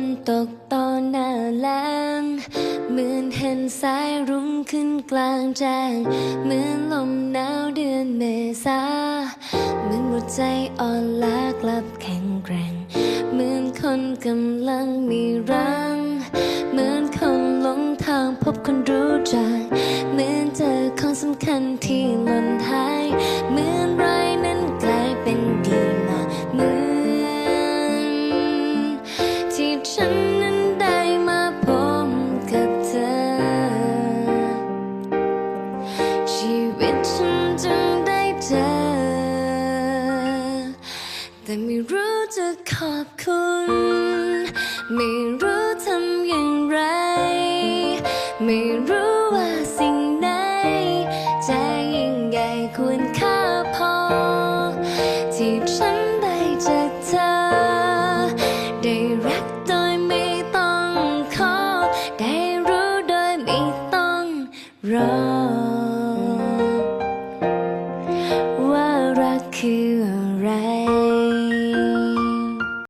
นตกตอนหน้าแลงเหมือนเห็นสายรุ้งขึ้นกลางแจ้งเหมือนลมหนาวเดือนเมษาเหมือนหัวใจอ่อนล้ากลับแข็งแกร่งเหมือนคนกำลังมีรัก ชีวิตฉันจึงได้เจอ แต่ไม่รู้จะขอบคุณ ไม่รู้ทำอย่างไร ไม่รู้ว่าสิ่งไหนจะยิ่งใหญ่ควรค่าพอ ที่ฉันได้จากเธอ ได้รักโดยไม่ต้องขอ ได้รู้โดยไม่ต้องรอ You.